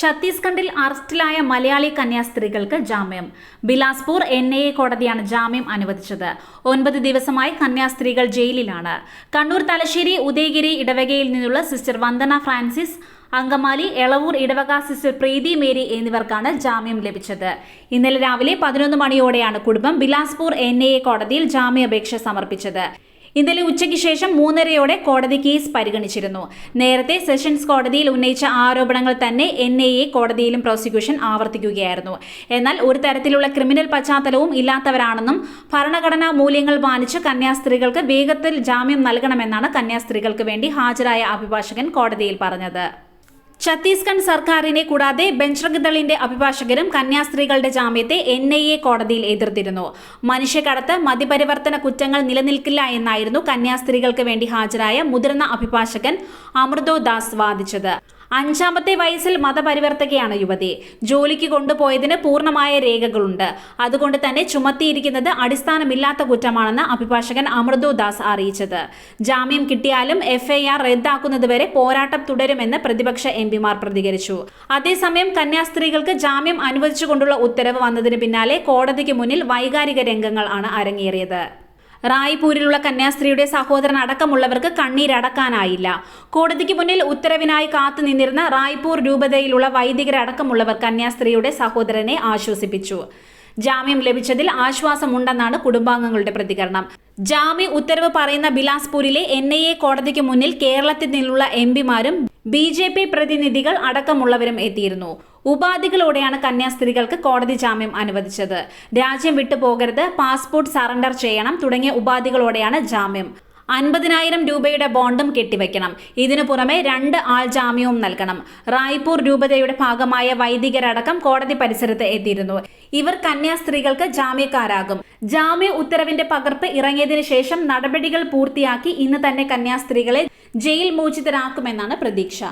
ഛത്തീസ്ഗഡിൽ അറസ്റ്റിലായ മലയാളി കന്യാസ്ത്രീകൾക്ക് ജാമ്യം. ബിലാസ്പൂർ എൻ ഐ എ കോടതിയാണ് ജാമ്യം അനുവദിച്ചത്. ഒൻപത് ദിവസമായി കന്യാസ്ത്രീകൾ ജയിലിലാണ്. കണ്ണൂർ തലശ്ശേരി ഉദയഗിരി ഇടവകയിൽ നിന്നുള്ള സിസ്റ്റർ വന്ദന ഫ്രാൻസിസ് അങ്കമാലി എളവൂർ ഇടവക സിസ്റ്റർ പ്രീതി മേരി എന്നിവർക്കാണ് ജാമ്യം ലഭിച്ചത്. ഇന്നലെ രാവിലെ പതിനൊന്ന് മണിയോടെയാണ് കുടുംബം ബിലാസ്പൂർ എൻ കോടതിയിൽ ജാമ്യാപേക്ഷ സമർപ്പിച്ചത്. ഇന്നലെ ഉച്ചയ്ക്ക് ശേഷം മൂന്നരയോടെ കോടതി കേസ് പരിഗണിച്ചിരുന്നു. നേരത്തെ സെഷൻസ് കോടതിയിൽ ഉന്നയിച്ച ആരോപണങ്ങൾ തന്നെ എൻ ഐ എ കോടതിയിലും പ്രോസിക്യൂഷൻ ആവർത്തിക്കുകയായിരുന്നു. എന്നാൽ ഒരു തരത്തിലുള്ള ക്രിമിനൽ പശ്ചാത്തലവും ഇല്ലാത്തവരാണെന്നും ഭരണഘടനാ മൂല്യങ്ങൾ മാനിച്ച് കന്യാസ്ത്രീകൾക്ക് വേഗത്തിൽ ജാമ്യം നൽകണമെന്നാണ് കന്യാസ്ത്രീകൾക്ക് വേണ്ടി ഹാജരായ അഭിഭാഷകൻ കോടതിയിൽ പറഞ്ഞത്. ഛത്തീസ്ഗഡ് സർക്കാരിനെ കൂടാതെ ബെഞ്ചറഗദളിന്റെ അഭിഭാഷകരും കന്യാസ്ത്രീകളുടെ ജാമ്യത്തെ എൻ ഐ എ കോടതിയിൽ എതിർത്തിരുന്നു. മനുഷ്യക്കടത്ത് മതിപരിവർത്തന കുറ്റങ്ങൾ നിലനിൽക്കില്ല എന്നായിരുന്നു കന്യാസ്ത്രീകൾക്ക് വേണ്ടി ഹാജരായ മുതിർന്ന അഭിഭാഷകൻ അമൃതോ ദാസ് വാദിച്ചത്. അഞ്ചാമത്തെ വയസ്സിൽ മതപരിവർത്തകയാണ് യുവതി. ജോലിക്ക് കൊണ്ടുപോയതിന് പൂർണമായ രേഖകളുണ്ട്. അതുകൊണ്ട് തന്നെ ചുമത്തിയിരിക്കുന്നത് അടിസ്ഥാനമില്ലാത്ത കുറ്റമാണെന്ന് അഭിഭാഷകൻ അമൃതു ദാസ് അറിയിച്ചത്. ജാമ്യം കിട്ടിയാലും എഫ്ഐആർ റദ്ദാക്കുന്നതുവരെ പോരാട്ടം തുടരുമെന്ന് പ്രതിപക്ഷ എംപിമാർ പ്രതികരിച്ചു. അതേസമയം കന്യാസ്ത്രീകൾക്ക് ജാമ്യം അനുവദിച്ചുകൊണ്ടുള്ള ഉത്തരവ് വന്നതിന് പിന്നാലെ കോടതിക്ക് മുന്നിൽ വൈകാരിക രംഗങ്ങൾ ആണ് അരങ്ങേറിയത്. റായ്പൂരിലുള്ള കന്യാസ്ത്രീയുടെ സഹോദരൻ അടക്കമുള്ളവർക്ക് കണ്ണീരടക്കാനായില്ല. കോടതിക്ക് മുന്നിൽ ഉത്തരവിനായി കാത്തുനിന്നിരുന്ന റായ്പൂർ രൂപതയിലുള്ള വൈദികരടക്കമുള്ളവർ കന്യാസ്ത്രീയുടെ സഹോദരനെ ആശ്വസിപ്പിച്ചു. ജാമ്യം ലഭിച്ചതിൽ ആശ്വാസമുണ്ടെന്നാണ് കുടുംബാംഗങ്ങളുടെ പ്രതികരണം. ജാമ്യ ഉത്തരവ് പറയുന്ന ബിലാസ്പൂരിലെ എൻ ഐ എ കോടതിക്ക് മുന്നിൽ കേരളത്തിൽ നിന്നുള്ള എം പിമാരും ബി ജെ പി പ്രതിനിധികൾ അടക്കമുള്ളവരും എത്തിയിരുന്നു. ഉപാധികളോടെയാണ് കന്യാസ്ത്രീകൾക്ക് കോടതി ജാമ്യം അനുവദിച്ചത്. രാജ്യം വിട്ടു പോകരുത് പാസ്പോർട്ട് സറണ്ടർ ചെയ്യണം തുടങ്ങിയ ഉപാധികളോടെയാണ് ജാമ്യം. അൻപതിനായിരം രൂപയുടെ ബോണ്ടും കെട്ടിവെക്കണം. ഇതിനു പുറമെ രണ്ട് ആൾ ജാമ്യവും നൽകണം. റായ്പൂർ രൂപതയുടെ ഭാഗമായ വൈദികരടക്കം കോടതി പരിസരത്ത് എത്തിയിരുന്നു. ഇവർ കന്യാസ്ത്രീകൾക്ക് ജാമ്യക്കാരാകും. ജാമ്യ ഉത്തരവിന്റെ പകർപ്പ് ഇറങ്ങിയതിനു ശേഷം നടപടികൾ പൂർത്തിയാക്കി ഇന്ന് തന്നെ കന്യാസ്ത്രീകളെ ജയിൽ മോചിതരാക്കുമെന്നാണ് പ്രതീക്ഷ.